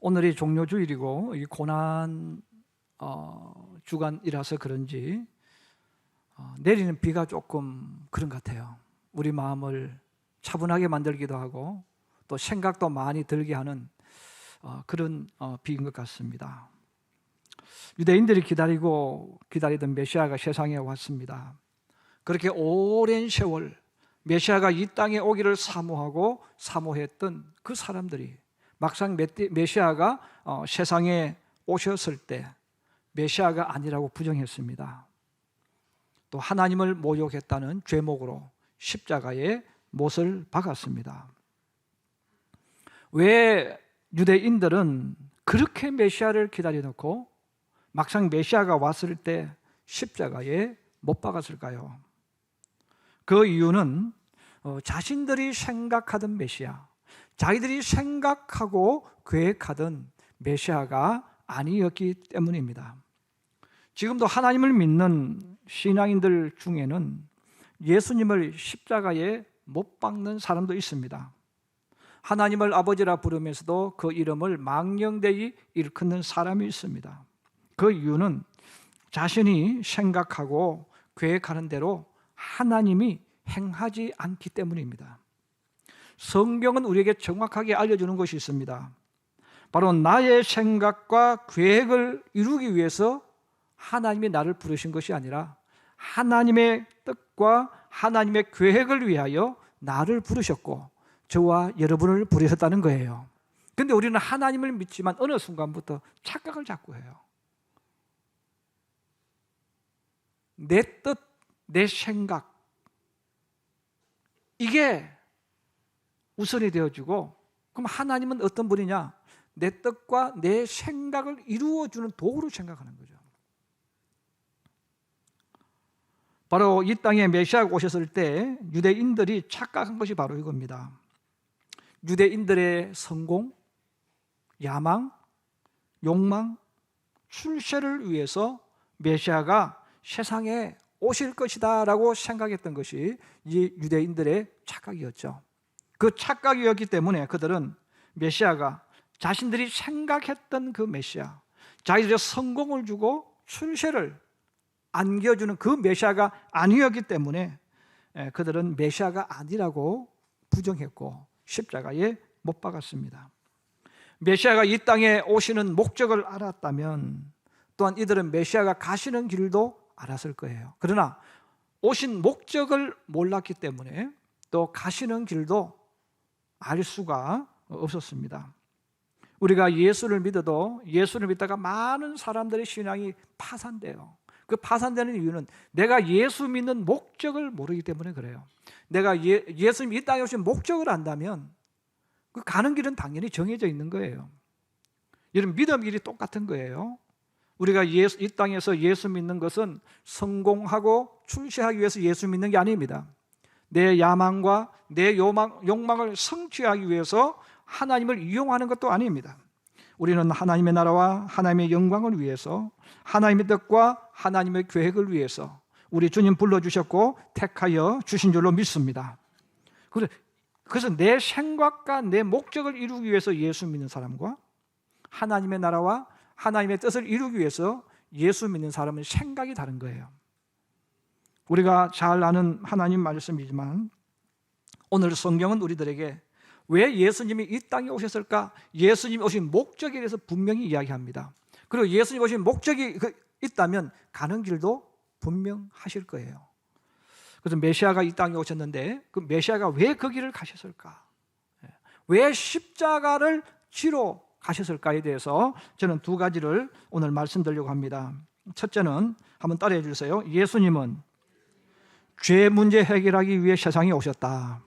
오늘이 종료주일이고 이 고난 어, 주간이라서 그런지 어, 내리는 비가 조금 그런 것 같아요. 우리 마음을 차분하게 만들기도 하고 또 생각도 많이 들게 하는 어, 그런 어, 비인 것 같습니다. 유대인들이 기다리고 기다리던 메시아가 세상에 왔습니다. 그렇게 오랜 세월 메시아가 이 땅에 오기를 사모하고 사모했던 그 사람들이 막상 메- 메시아가 어, 세상에 오셨을 때 메시아가 아니라고 부정했습니다. 또 하나님을 모욕했다는 죄목으로 십자가에 못을 박았습니다. 왜 유대인들은 그렇게 메시아를 기다려놓고 막상 메시아가 왔을 때 십자가에 못 박았을까요? 그 이유는 어, 자신들이 생각하던 메시아, 자기들이 생각하고 계획하던 메시아가 아니었기 때문입니다. 지금도 하나님을 믿는 신앙인들 중에는 예수님을 십자가에 못 박는 사람도 있습니다. 하나님을 아버지라 부르면서도 그 이름을 망령되이 일컫는 사람이 있습니다. 그 이유는 자신이 생각하고 계획하는 대로 하나님이 행하지 않기 때문입니다. 성경은 우리에게 정확하게 알려주는 것이 있습니다. 바로 나의 생각과 계획을 이루기 위해서 하나님이 나를 부르신 것이 아니라 하나님의 뜻과 하나님의 계획을 위하여 나를 부르셨고 저와 여러분을 부르셨다는 거예요. 근데 우리는 하나님을 믿지만 어느 순간부터 착각을 자꾸 해요. 내 뜻, 내 생각 이게 우선이 되어지고 그럼 하나님은 어떤 분이냐? 내 뜻과 내 생각을 이루어주는 도구로 생각하는 거죠. 바로 이 땅에 메시아가 오셨을 때 유대인들이 착각한 것이 바로 이겁니다. 유대인들의 성공, 야망, 욕망, 출세를 위해서 메시아가 세상에 오실 것이다라고 생각했던 것이 이 유대인들의 착각이었죠. 그 착각이었기 때문에 그들은 메시아가 자신들이 생각했던 그 메시아, 자기들의 성공을 주고 출세를 안겨주는 그 메시아가 아니었기 때문에 예, 그들은 메시아가 아니라고 부정했고 십자가에 못 박았습니다. 메시아가 이 땅에 오시는 목적을 알았다면 또한 이들은 메시아가 가시는 길도 알았을 거예요. 그러나 오신 목적을 몰랐기 때문에 또 가시는 길도 알 수가 없었습니다. 우리가 예수를 믿어도 예수를 믿다가 많은 사람들의 신앙이 파산돼요. 그 파산되는 이유는 내가 예수 믿는 목적을 모르기 때문에 그래요. 내가 예, 예수님 이 땅에 오신 목적을 안다면 그 가는 길은 당연히 정해져 있는 거예요. 여러분 믿음 길이 똑같은 거예요. 우리가 예수, 이 땅에서 예수 믿는 것은 성공하고 출세하기 위해서 예수 믿는 게 아닙니다. 내 야망과 내 요망, 욕망을 성취하기 위해서 하나님을 이용하는 것도 아닙니다. 우리는 하나님의 나라와 하나님의 영광을 위해서 하나님의 뜻과 하나님의 계획을 위해서 우리 주님 불러주셨고 택하여 주신 줄로 믿습니다. 그래- 그래서 내 생각과 내 목적을 이루기 위해서 예수 믿는 사람과 하나님의 나라와 하나님의 뜻을 이루기 위해서 예수 믿는 사람은 생각이 다른 거예요. 우리가 잘 아는 하나님 말씀이지만 오늘 성경은 우리들에게 왜 예수님이 이 땅에 오셨을까? 예수님이 오신 목적에 대해서 분명히 이야기합니다. 그리고 예수님 오신 목적이 그- 있다면 가는 길도 분명하실 거예요. 그래서 메시아가 이 땅에 오셨는데 그 메시아가 왜 그 길을 가셨을까? 예. 왜 십자가를 지러 가셨을까에 대해서 저는 두 가지를 오늘 말씀드리려고 합니다. 첫째는 한번 따라해 주세요. 예수님은 죄 문제 해결하기 위해 세상에 오셨다.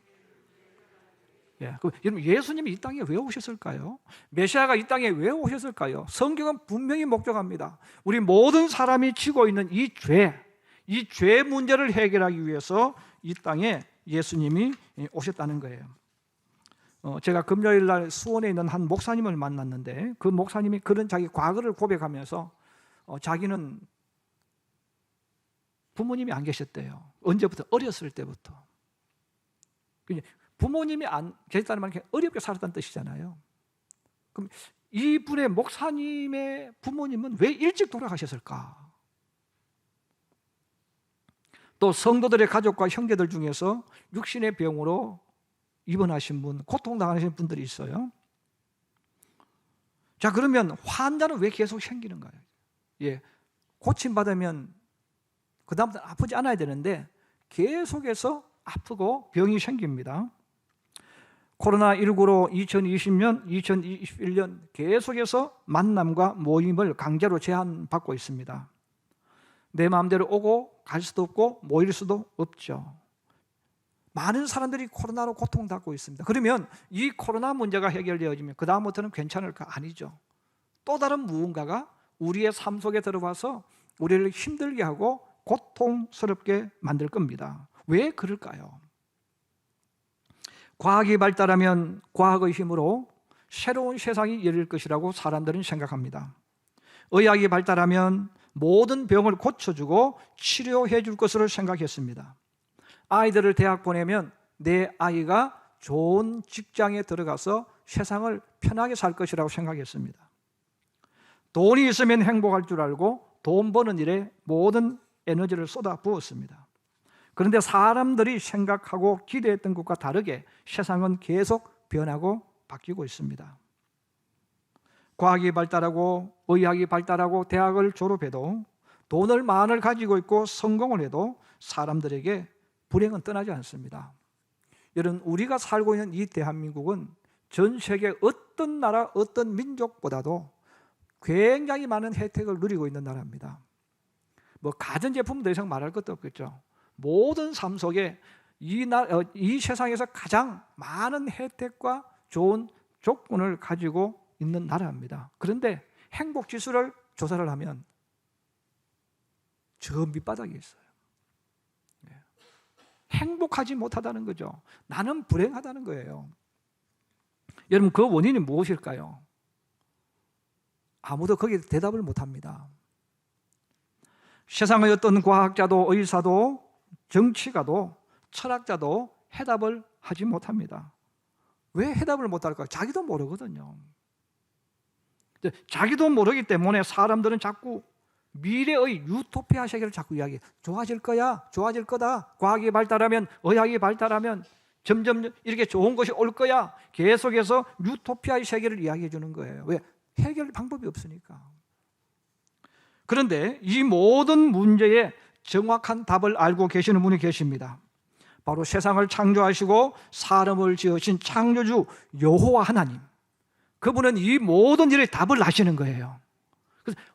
예, 그 여러분 예수님이 이 땅에 왜 오셨을까요? 메시아가 이 땅에 왜 오셨을까요? 성경은 분명히 목적합니다. 우리 모든 사람이 지고 있는 이 죄, 이 죄 문제를 해결하기 위해서 이 땅에 예수님이 오셨다는 거예요. 어, 제가 금요일 날 수원에 있는 한 목사님을 만났는데 그 목사님이 그런 자기 과거를 고백하면서 어, 자기는 부모님이 안 계셨대요. 언제부터 어렸을 때부터. 부모님이 안 계셨다는 말은 어렵게 살았다는 뜻이잖아요. 그럼 이분의 목사님의 부모님은 왜 일찍 돌아가셨을까? 또 성도들의 가족과 형제들 중에서 육신의 병으로 입원하신 분, 고통당하신 분들이 있어요. 자, 그러면 환자는 왜 계속 생기는가요? 예. 고침받으면 그 다음부터 아프지 않아야 되는데 계속해서 아프고 병이 생깁니다. 코로나19로 2020년, 2021년 계속해서 만남과 모임을 강제로 제한받고 있습니다. 내 마음대로 오고 갈 수도 없고 모일 수도 없죠. 많은 사람들이 코로나로 고통받고 있습니다. 그러면 이 코로나 문제가 해결되어지면 그 다음부터는 괜찮을까? 아니죠. 또 다른 무언가가 우리의 삶 속에 들어와서 우리를 힘들게 하고 고통스럽게 만들 겁니다. 왜 그럴까요? 과학이 발달하면 과학의 힘으로 새로운 세상이 열릴 것이라고 사람들은 생각합니다. 의학이 발달하면 모든 병을 고쳐주고 치료해 줄 것으로 생각했습니다. 아이들을 대학 보내면 내 아이가 좋은 직장에 들어가서 세상을 편하게 살 것이라고 생각했습니다. 돈이 있으면 행복할 줄 알고 돈 버는 일에 모든 에너지를 쏟아 부었습니다. 그런데 사람들이 생각하고 기대했던 것과 다르게 세상은 계속 변하고 바뀌고 있습니다. 과학이 발달하고 의학이 발달하고 대학을 졸업해도 돈을 많을 가지고 있고 성공을 해도 사람들에게 불행은 떠나지 않습니다. 여러분 우리가 살고 있는 이 대한민국은 전 세계 어떤 나라 어떤 민족보다도 굉장히 많은 혜택을 누리고 있는 나라입니다. 뭐 가전 제품 더 이상 말할 것도 없겠죠. 모든 삶 속에 이, 나, 어, 이 세상에서 가장 많은 혜택과 좋은 조건을 가지고 있는 나라입니다. 그런데 행복 지수를 조사를 하면 저 밑바닥에 있어요. 네. 행복하지 못하다는 거죠. 나는 불행하다는 거예요. 여러분 그 원인이 무엇일까요? 아무도 거기에 대답을 못 합니다. 세상의 어떤 과학자도 의사도 정치가도 철학자도 해답을 하지 못합니다. 왜 해답을 못할까? 자기도 모르거든요. 자기도 모르기 때문에 사람들은 자꾸 미래의 유토피아 세계를 자꾸 이야기해. 좋아질 거야, 좋아질 거다. 과학이 발달하면, 의학이 발달하면 점점 이렇게 좋은 것이 올 거야. 계속해서 유토피아의 세계를 이야기해 주는 거예요. 왜? 해결 방법이 없으니까. 그런데 이 모든 문제에 정확한 답을 알고 계시는 분이 계십니다. 바로 세상을 창조하시고 사람을 지으신 창조주 여호와 하나님. 그분은 이 모든 일의 답을 아시는 거예요.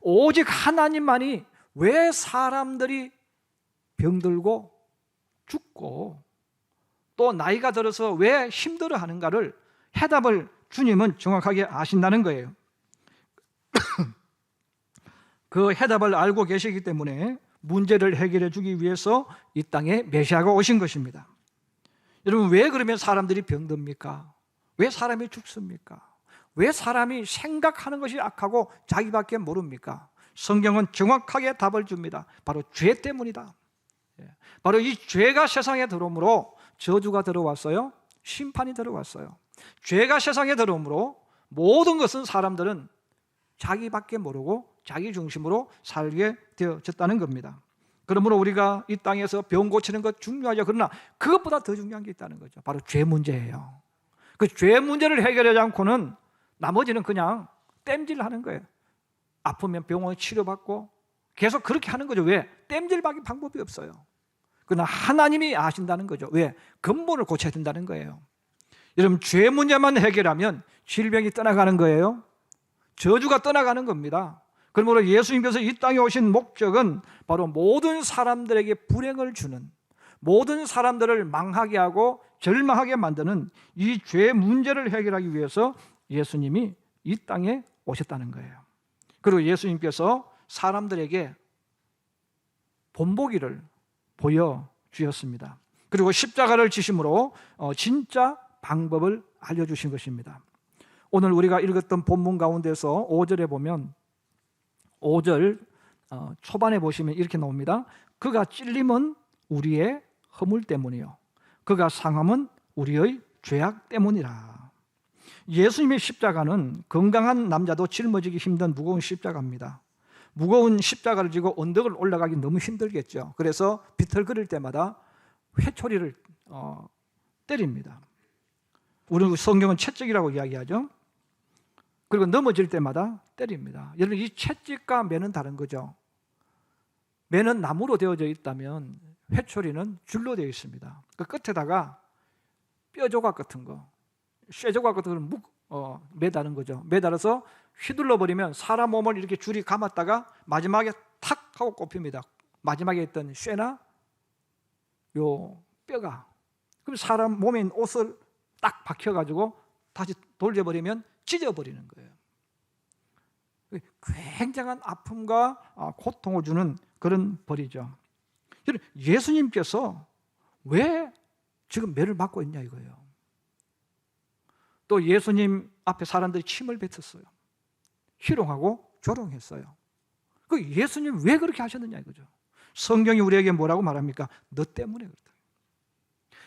오직 하나님만이 왜 사람들이 병들고 죽고 또 나이가 들어서 왜 힘들어 하는가를 해답을 주님은 정확하게 아신다는 거예요. 그 해답을 알고 계시기 때문에 문제를 해결해 주기 위해서 이 땅에 메시아가 오신 것입니다. 여러분 왜 그러면 사람들이 병듭니까? 왜 사람이 죽습니까? 왜 사람이 생각하는 것이 악하고 자기밖에 모릅니까? 성경은 정확하게 답을 줍니다. 바로 죄 때문이다. 예. 바로 이 죄가 세상에 들어오므로 저주가 들어왔어요. 심판이 들어왔어요. 죄가 세상에 들어오므로 모든 것은 사람들은 자기밖에 모르고 자기 중심으로 살게 되어졌다는 겁니다. 그러므로 우리가 이 땅에서 병 고치는 것 중요하죠. 그러나 그것보다 더 중요한 게 있다는 거죠. 바로 죄 문제예요. 그 죄 문제를 해결하지 않고는 나머지는 그냥 땜질하는 거예요. 아프면 병원에 치료받고 계속 그렇게 하는 거죠. 왜? 땜질밖에 방법이 없어요. 그러나 하나님이 아신다는 거죠. 왜? 근본을 고쳐야 된다는 거예요. 여러분 죄 문제만 해결하면 질병이 떠나가는 거예요. 저주가 떠나가는 겁니다. 그러므로 예수님께서 이 땅에 오신 목적은 바로 모든 사람들에게 불행을 주는 모든 사람들을 망하게 하고 절망하게 만드는 이 죄 문제를 해결하기 위해서 예수님이 이 땅에 오셨다는 거예요. 그리고 예수님께서 사람들에게 본보기를 보여 주셨습니다. 그리고 십자가를 지심으로 어, 진짜 방법을 알려주신 것입니다. 오늘 우리가 읽었던 본문 가운데서 5절에 보면 5절 어, 초반에 보시면 이렇게 나옵니다. 그가 찔림은 우리의 허물 때문이요. 그가 상함은 우리의 죄악 때문이라. 예수님의 십자가는 건강한 남자도 짊어지기 힘든 무거운 십자가입니다. 무거운 십자가를 지고 언덕을 올라가기 너무 힘들겠죠. 그래서 비틀거릴 때마다 회초리를 어, 때립니다. 우리 성경은 채찍이라고 이야기하죠. 그리고 넘어질 때마다 때립니다. 여러분 이 채찍과 매는 다른 거죠. 매는 나무로 되어져 있다면 회초리는 줄로 되어 있습니다. 그 끝에다가 뼈 조각 같은 거, 쇠 조각 같은 걸 묵, 어, 매다는 거죠. 매달아서 휘둘러 버리면 사람 몸을 이렇게 줄이 감았다가 마지막에 탁 하고 꼽힙니다. 마지막에 있던 쇠나 요 뼈가 그럼 사람 몸에 옷을 딱 박혀 가지고 다시 돌려 버리면 찢어버리는 거예요. 굉장한 아픔과 아, 고통을 주는 그런 벌이죠. 예수님께서 왜 지금 매를 맞고 있냐 이거예요. 또 예수님 앞에 사람들이 침을 뱉었어요. 희롱하고 조롱했어요. 그 예수님 왜 그렇게 하셨느냐 이거죠. 성경이 우리에게 뭐라고 말합니까? 너 때문에 그렇다.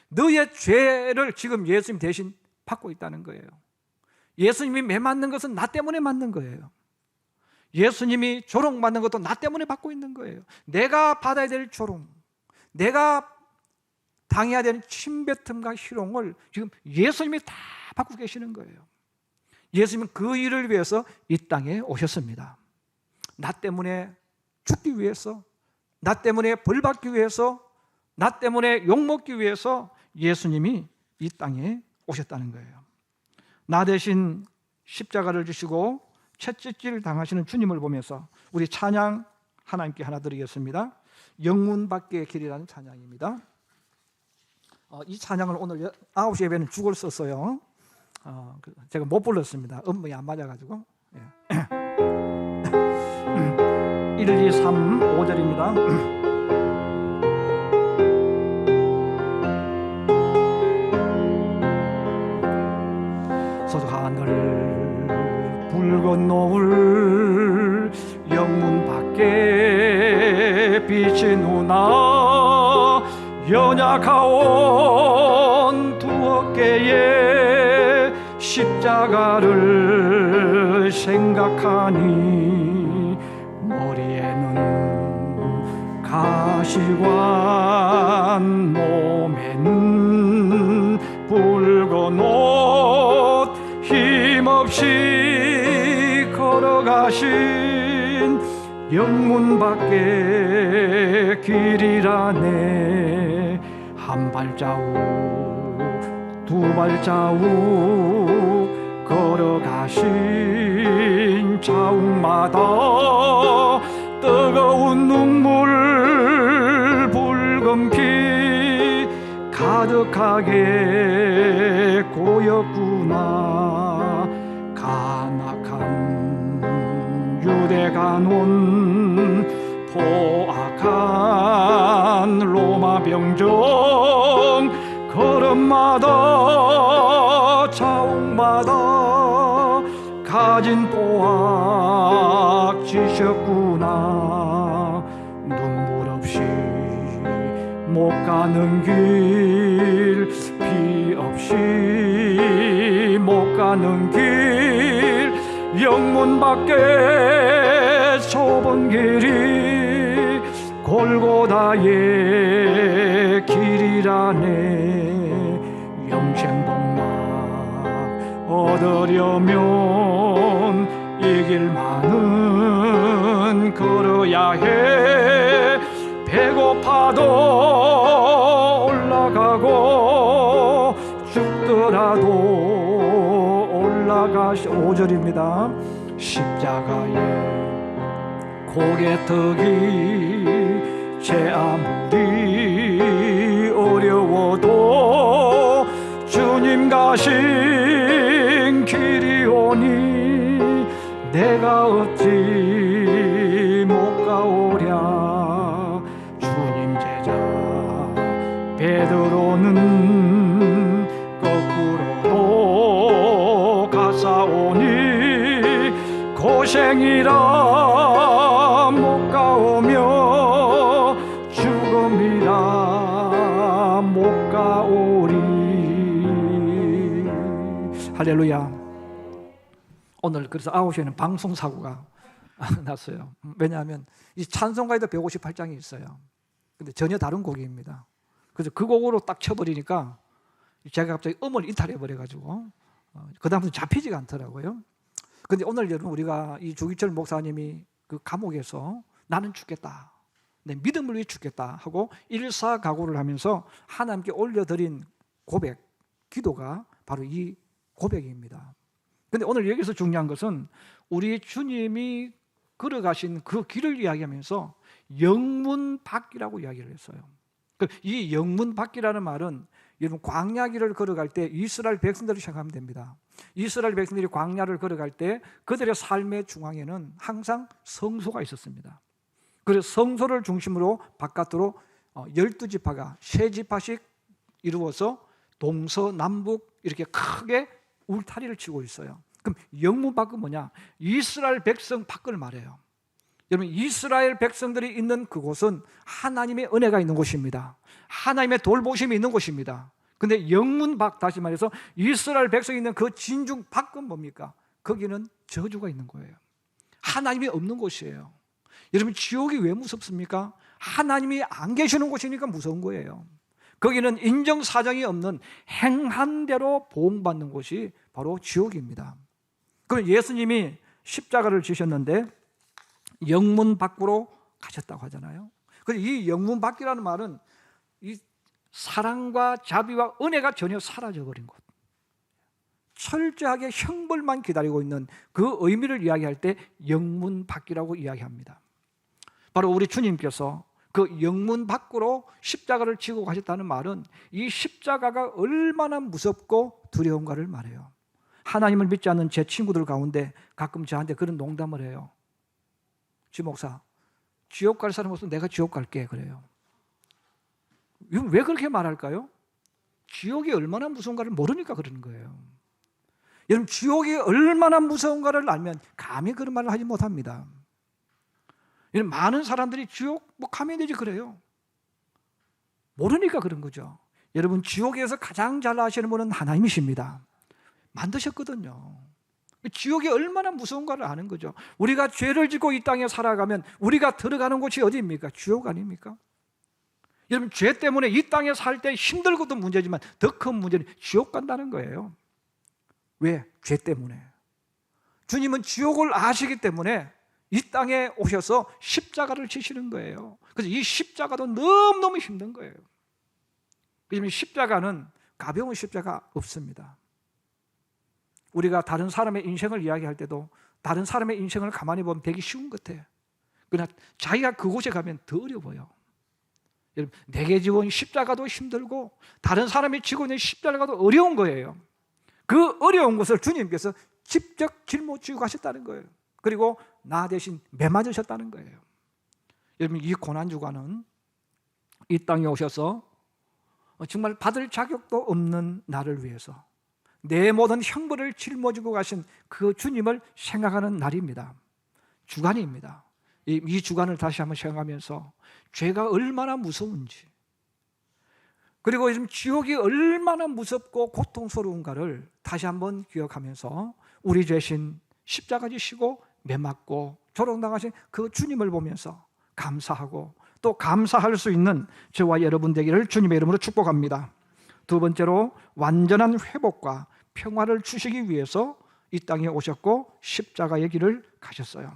너의 죄를 지금 예수님 대신 받고 있다는 거예요. 예수님이 매 맞는 것은 나 때문에 맞는 거예요. 예수님이 조롱 받는 것도 나 때문에 받고 있는 거예요. 내가 받아야 될 조롱, 내가 당해야 되는 침뱉음과 희롱을 지금 예수님이 다 받고 계시는 거예요. 예수님은 그 일을 위해서 이 땅에 오셨습니다. 나 때문에 죽기 위해서, 나 때문에 벌 받기 위해서, 나 때문에 욕 먹기 위해서 예수님이 이 땅에 오셨다는 거예요. 나 대신 십자가를 주시고 채찍질 당하시는 주님을 보면서 우리 찬양 하나님께 하나 드리겠습니다. 영문 밖의 길이라는 찬양입니다. 어, 이 찬양을 오늘 9시 예배는 죽을 썼어요. 어, 그 제가 못 불렀습니다. 음이 안 맞아가지고. 예. 1, 2, 3, 5절입니다. 붉은 노을 영문 밖에 빛이 누나 연약하온 두 어깨에 십자가를 생각하니 머리에는 가시관 걸어가신 영문 밖의 길이라네. 한 발자국 두 발자국 걸어가신 자욱마다 뜨거운 눈물 붉은 피 가득하게 고였구나 유대 간원 포악한 로마 병정 걸음마다 자옥마다 가진 또악 지셨구나. 눈물 없이 못 가는 길, 비 없이 못 가는 길, 영문 밖에 좁은 길이 골고다의 길이라네. 영생복락 얻으려면 이 길만은 걸어야 해. 배고파도 올라가고 죽더라도 올라가시 5절입니다. 십자가에 고개턱이 제 아무리 어려워도 주님 가신 길이 오니 내가 어찌 못 가오랴. 주님 제자 베드로는 생이라 못 가오며 죽음이라 못 가오리 할렐루야. 오늘 그래서 9시에는 방송 사고가 났어요. 왜냐하면 이 찬송가에도 158장이 있어요. 근데 전혀 다른 곡입니다. 그래서 그 곡으로 딱 쳐버리니까 제가 갑자기 음을 이탈해 버려가지고 어, 그 다음부터 잡히지가 않더라고요. 근데 오늘 여러분 우리가 이 조기철 목사님이 그 감옥에서 나는 죽겠다. 내 믿음을 위해 죽겠다 하고 일사각오를 하면서 하나님께 올려드린 고백, 기도가 바로 이 고백입니다. 근데 오늘 여기서 중요한 것은 우리 주님이 걸어가신 그 길을 이야기하면서 영문 밖이라고 이야기를 했어요. 그이 영문 밖이라는 말은 여러분 광야 길을 걸어갈 때 이스라엘 백성들을 생각하면 됩니다. 이스라엘 백성들이 광야를 걸어갈 때 그들의 삶의 중앙에는 항상 성소가 있었습니다. 그래서 성소를 중심으로 바깥으로 어, 열두 지파가 세 지파씩 이루어서 동서남북 이렇게 크게 울타리를 치고 있어요. 그럼 영문 밖은 뭐냐? 이스라엘 백성 밖을 말해요. 여러분 이스라엘 백성들이 있는 그곳은 하나님의 은혜가 있는 곳입니다. 하나님의 돌보심이 있는 곳입니다. 근데 영문 밖 다시 말해서 이스라엘 백성이 있는 그 진중 밖은 뭡니까? 거기는 저주가 있는 거예요. 하나님이 없는 곳이에요. 여러분 지옥이 왜 무섭습니까? 하나님이 안 계시는 곳이니까 무서운 거예요. 거기는 인정 사정이 없는 행한 대로 보응받는 곳이 바로 지옥입니다. 그럼 예수님이 십자가를 지셨는데 영문 밖으로 가셨다고 하잖아요. 그래서 이 영문 밖이라는 말은 이 사랑과 자비와 은혜가 전혀 사라져 버린 곳. 철저하게 형벌만 기다리고 있는 그 의미를 이야기할 때 영문 밖이라고 이야기합니다. 바로 우리 주님께서 그 영문 밖으로 십자가를 지고 가셨다는 말은 이 십자가가 얼마나 무섭고 두려운가를 말해요. 하나님을 믿지 않는 제 친구들 가운데 가끔 저한테 그런 농담을 해요. 지 목사, 지옥 갈 사람 없으면 내가 지옥 갈게 그래요. 왜 그렇게 말할까요? 지옥이 얼마나 무서운가를 모르니까 그러는 거예요. 여러분 지옥이 얼마나 무서운가를 알면 감히 그런 말을 하지 못합니다. 이런 많은 사람들이 지옥 뭐 가면 되지 그래요. 모르니까 그런 거죠. 여러분 지옥에서 가장 잘 아시는 분은 하나님이십니다. 만드셨거든요. 지옥이 얼마나 무서운가를 아는 거죠. 우리가 죄를 짓고 이 땅에 살아가면 우리가 들어가는 곳이 어디입니까? 지옥 아닙니까? 여러분 죄 때문에 이 땅에 살 때 힘들고도 문제지만 더 큰 문제는 지옥 간다는 거예요. 왜? 죄 때문에. 주님은 지옥을 아시기 때문에 이 땅에 오셔서 십자가를 지시는 거예요. 그래서 이 십자가도 너무너무 힘든 거예요. 왜냐하면 십자가는 가벼운 십자가 없습니다. 우리가 다른 사람의 인생을 이야기할 때도 다른 사람의 인생을 가만히 보면 되게 쉬운 것 같아요. 그러나 자기가 그곳에 가면 더 어려워요. 여러분, 내게 지고 십자가도 힘들고 다른 사람이 지고 있는 십자가도 어려운 거예요. 그 어려운 것을 주님께서 직접 짊어지고 가셨다는 거예요. 그리고 나 대신 매맞으셨다는 거예요. 여러분 이 고난 주간은 이 땅에 오셔서 정말 받을 자격도 없는 나를 위해서 내 모든 형벌을 짊어지고 가신 그 주님을 생각하는 날입니다. 주간입니다. 이, 이 주간을 다시 한번 생각하면서 죄가 얼마나 무서운지 그리고 요즘 지옥이 얼마나 무섭고 고통스러운가를 다시 한번 기억하면서 우리 죄신 십자가 지시고 매 맞고 조롱당하신 그 주님을 보면서 감사하고 또 감사할 수 있는 저와 여러분 되기를 주님의 이름으로 축복합니다. 두 번째로 완전한 회복과 평화를 주시기 위해서 이 땅에 오셨고 십자가의 길을 가셨어요.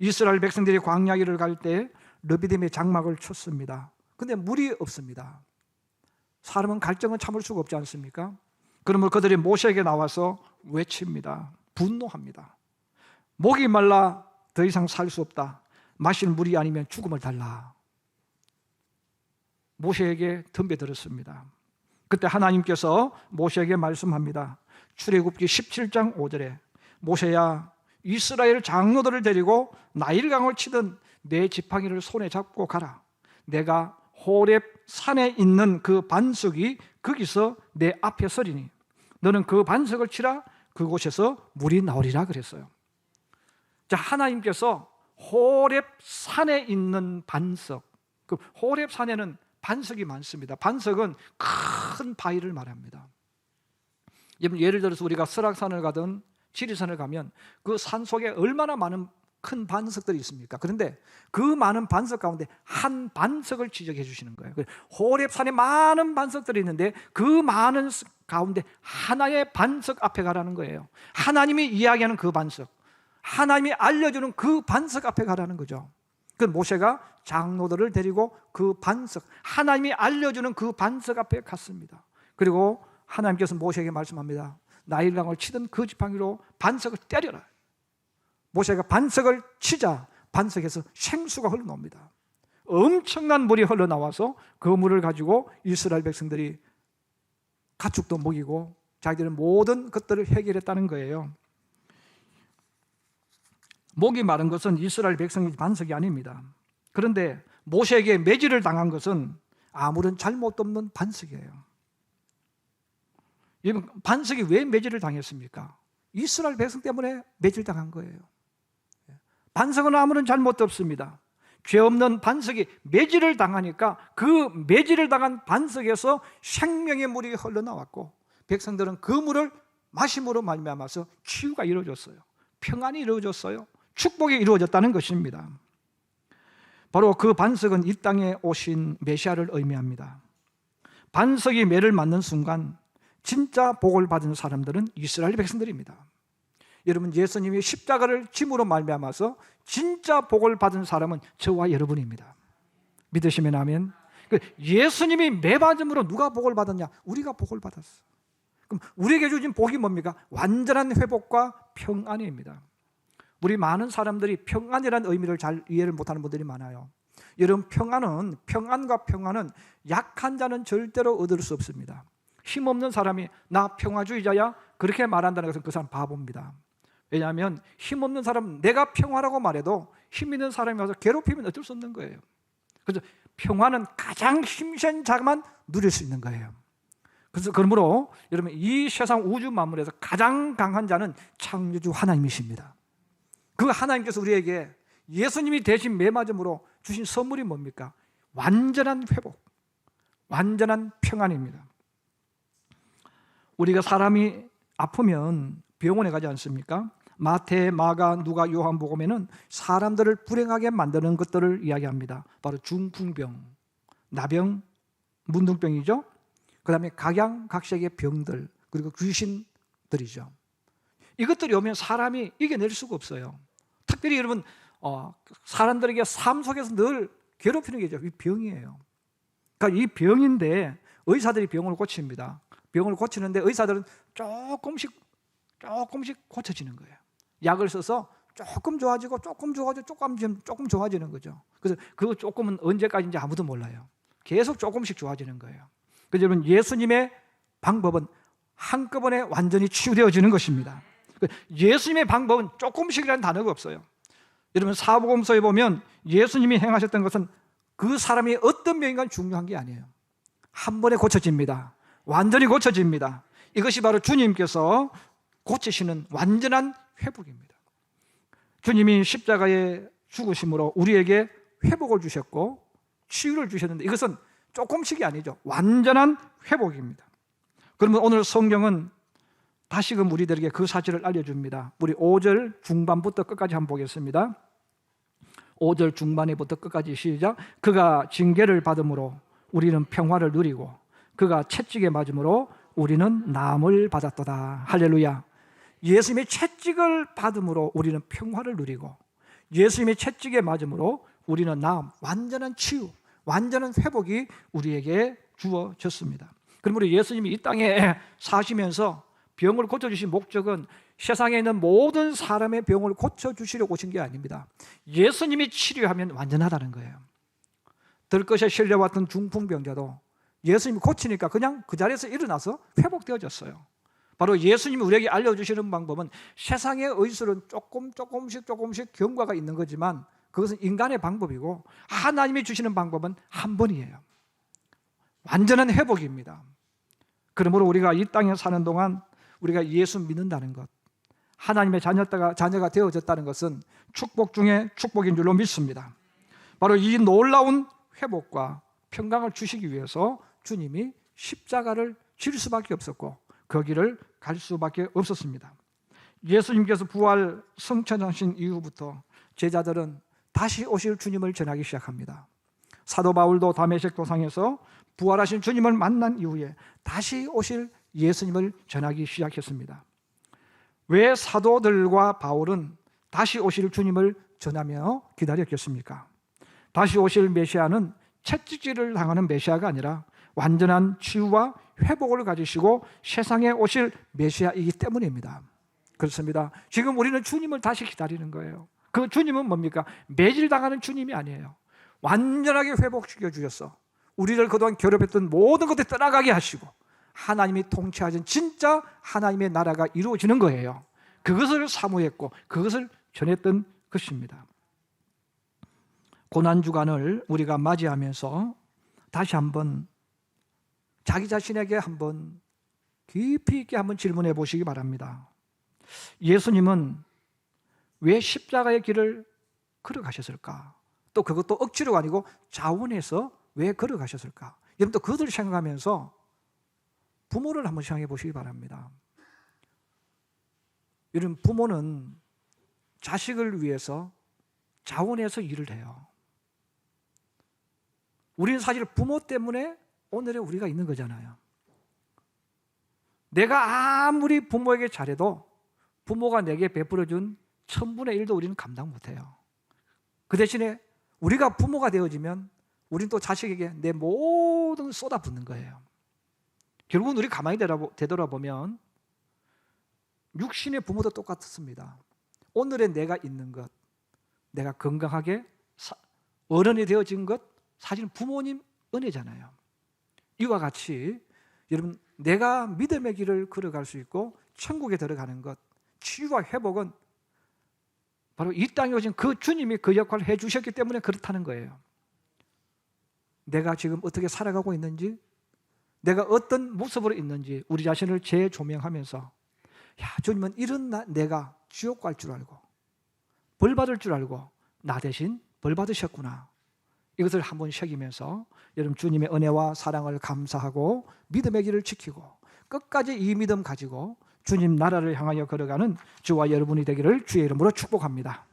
이스라엘 백성들이 광야 길을 갈 때 르비딤의 장막을 쳤습니다. 근데 물이 없습니다. 사람은 갈증을 참을 수가 없지 않습니까? 그러면 그들이 모세에게 나와서 외칩니다. 분노합니다. 목이 말라 더 이상 살 수 없다. 마실 물이 아니면 죽음을 달라. 모세에게 덤벼들었습니다. 그때 하나님께서 모세에게 말씀합니다. 출애굽기 17장 5절에 모세야 이스라엘 장로들을 데리고 나일강을 치던 내 지팡이를 손에 잡고 가라. 내가 호렙 산에 있는 그 반석이 거기서 내 앞에 서리니 너는 그 반석을 치라 그곳에서 물이 나오리라 그랬어요. 자, 하나님께서 호렙 산에 있는 반석. 그 호렙 산에는 반석이 많습니다. 반석은 큰 바위를 말합니다. 여러분, 예를 들어서 우리가 설악산을 가든 지리산을 가면 그 산 속에 얼마나 많은 큰 반석들이 있습니까? 그런데 그 많은 반석 가운데 한 반석을 지적해 주시는 거예요. 그 호렙산에 많은 반석들이 있는데 그 많은 스- 가운데 하나의 반석 앞에 가라는 거예요. 하나님이 이야기하는 그 반석, 하나님이 알려주는 그 반석 앞에 가라는 거죠. 그 모세가 장로들을 데리고 그 반석, 하나님이 알려주는 그 반석 앞에 갔습니다. 그리고 하나님께서 모세에게 말씀합니다. 나일강을 치던 그 지팡이로 반석을 때려라. 모세가 반석을 치자 반석에서 생수가 흘러나옵니다. 엄청난 물이 흘러나와서 그 물을 가지고 이스라엘 백성들이 가축도 먹이고 자기들의 모든 것들을 해결했다는 거예요. 목이 마른 것은 이스라엘 백성의 반석이 아닙니다. 그런데 모세에게 매질을 당한 것은 아무런 잘못 없는 반석이에요. 여러분, 반석이 왜 매질을 당했습니까? 이스라엘 백성 때문에 매질 당한 거예요. 반석은 아무런 잘못도 없습니다. 죄 없는 반석이 매질을 당하니까 그 매질을 당한 반석에서 생명의 물이 흘러나왔고 백성들은 그 물을 마심으로 말미암아서 치유가 이루어졌어요. 평안이 이루어졌어요. 축복이 이루어졌다는 것입니다. 바로 그 반석은 이 땅에 오신 메시아를 의미합니다. 반석이 매를 맞는 순간 진짜 복을 받은 사람들은 이스라엘 백성들입니다. 여러분 예수님이 십자가를 짐으로 말미암아서 진짜 복을 받은 사람은 저와 여러분입니다. 믿으시면 아멘. 그 예수님이 매맞음으로 누가 복을 받았냐? 우리가 복을 받았어. 그럼 우리에게 주신 복이 뭡니까? 완전한 회복과 평안입니다. 우리 많은 사람들이 평안이라는 의미를 잘 이해를 못하는 분들이 많아요. 여러분 평안은 평안과 평안은 약한 자는 절대로 얻을 수 없습니다. 힘없는 사람이 나 평화주의자야 그렇게 말한다는 것은 그 사람 바보입니다. 왜냐하면 힘없는 사람 내가 평화라고 말해도 힘 있는 사람이 와서 괴롭히면 어쩔 수 없는 거예요. 그래서 평화는 가장 힘센 자만 누릴 수 있는 거예요. 그래서 그러므로 여러분 이 세상 우주 만물에서 가장 강한 자는 창조주 하나님이십니다. 그 하나님께서 우리에게 예수님이 대신 매맞음으로 주신 선물이 뭡니까? 완전한 회복, 완전한 평안입니다. 우리가 사람이 아프면 병원에 가지 않습니까? 마태, 마가, 누가, 요한복음에는 사람들을 불행하게 만드는 것들을 이야기합니다. 바로 중풍병, 나병, 문둥병이죠. 그 다음에 각양각색의 병들 그리고 귀신들이죠. 이것들이 오면 사람이 이겨낼 수가 없어요. 특별히 여러분 어, 사람들에게 삶 속에서 늘 괴롭히는. 이 병이에요. 그러니까 이 병인데 의사들이 병을 고칩니다. 병을 고치는데 의사들은 조금씩 조금씩 고쳐지는 거예요. 약을 써서 조금 좋아지고 조금 좋아지고 조금 조금 좋아지는 거죠. 그래서 그 조금은 언제까지인지 아무도 몰라요. 계속 조금씩 좋아지는 거예요. 그래서 여러분 예수님의 방법은 한꺼번에 완전히 치유되어지는 것입니다. 그 예수님의 방법은 조금씩이라는 단어가 없어요. 여러분 사복음서에 보면 예수님이 행하셨던 것은 그 사람이 어떤 병인가 중요한 게 아니에요. 한 번에 고쳐집니다. 완전히 고쳐집니다. 이것이 바로 주님께서 고치시는 완전한 회복입니다. 주님이 십자가에 죽으심으로 우리에게 회복을 주셨고 치유를 주셨는데 이것은 조금씩이 아니죠. 완전한 회복입니다. 그러면 오늘 성경은 다시금 우리들에게 그 사실을 알려줍니다. 우리 5절 중반부터 끝까지 한번 보겠습니다. 5절 중반에부터 끝까지 시작. 그가 징계를 받음으로 우리는 평화를 누리고 그가 채찍에 맞음으로 우리는 남을 받았도다. 할렐루야. 예수님의 채찍을 받음으로 우리는 평화를 누리고 예수님의 채찍에 맞음으로 우리는 남 완전한 치유, 완전한 회복이 우리에게 주어졌습니다. 그러므로 예수님이 이 땅에 사시면서 병을 고쳐주신 목적은 세상에 있는 모든 사람의 병을 고쳐주시려고 오신 게 아닙니다. 예수님이 치료하면 완전하다는 거예요. 들것에 실려왔던 중풍병자도 예수님이 고치니까 그냥 그 자리에서 일어나서 회복되어졌어요. 바로 예수님이 우리에게 알려주시는 방법은 세상의 의술은 조금 조금씩 조금씩 경과가 있는 거지만 그것은 인간의 방법이고 하나님이 주시는 방법은 한 번이에요. 완전한 회복입니다. 그러므로 우리가 이 땅에 사는 동안 우리가 예수 믿는다는 것, 하나님의 자녀가 자녀가 되어졌다는 것은 축복 중에 축복인 줄로 믿습니다. 바로 이 놀라운 회복과 평강을 주시기 위해서 주님이 십자가를 질 수밖에 없었고 그 길을 갈 수밖에 없었습니다. 예수님께서 부활 성천하신 이후부터 제자들은 다시 오실 주님을 전하기 시작합니다. 사도 바울도 다메섹 도상에서 부활하신 주님을 만난 이후에 다시 오실 예수님을 전하기 시작했습니다. 왜 사도들과 바울은 다시 오실 주님을 전하며 기다렸겠습니까? 다시 오실 메시아는 채찍질을 당하는 메시아가 아니라 완전한 치유와 회복을 가지시고 세상에 오실 메시아이기 때문입니다. 그렇습니다. 지금 우리는 주님을 다시 기다리는 거예요. 그 주님은 뭡니까? 매질 당하는 주님이 아니에요. 완전하게 회복시켜 주셨어. 우리를 그동안 괴롭혔던 모든 것들 떠나가게 하시고 하나님이 통치하신 진짜 하나님의 나라가 이루어지는 거예요. 그것을 사모했고 그것을 전했던 것입니다. 고난 주간을 우리가 맞이하면서 다시 한번 자기 자신에게 한번 깊이 있게 한번 질문해 보시기 바랍니다. 예수님은 왜 십자가의 길을 걸어가셨을까? 또 그것도 억지로 아니고 자원해서 왜 걸어가셨을까? 여러분 또 그것을 생각하면서 부모를 한번 생각해 보시기 바랍니다. 여러분 부모는 자식을 위해서 자원해서 일을 해요. 우리는 사실 부모 때문에 오늘의 우리가 있는 거잖아요. 내가 아무리 부모에게 잘해도 부모가 내게 베풀어준 천분의 일도 우리는 감당 못해요. 그 대신에 우리가 부모가 되어지면 우리는 또 자식에게 내 모든 걸 쏟아붓는 거예요. 결국은 우리 가만히 되돌아보면 육신의 부모도 똑같습니다. 오늘의 내가 있는 것, 내가 건강하게 어른이 되어진 것, 사실은 부모님 은혜잖아요. 이와 같이 여러분 내가 믿음의 길을 걸어갈 수 있고 천국에 들어가는 것, 치유와 회복은 바로 이 땅에 오신 그 주님이 그 역할을 해주셨기 때문에 그렇다는 거예요. 내가 지금 어떻게 살아가고 있는지, 내가 어떤 모습으로 있는지 우리 자신을 재조명하면서 야 주님은 이런 나, 내가 지옥 갈 줄 알고 벌 받을 줄 알고 나 대신 벌 받으셨구나. 이것을 한번 새기면서 여러분 주님의 은혜와 사랑을 감사하고 믿음의 길을 지키고 끝까지 이 믿음 가지고 주님 나라를 향하여 걸어가는 주와 여러분이 되기를 주의 이름으로 축복합니다.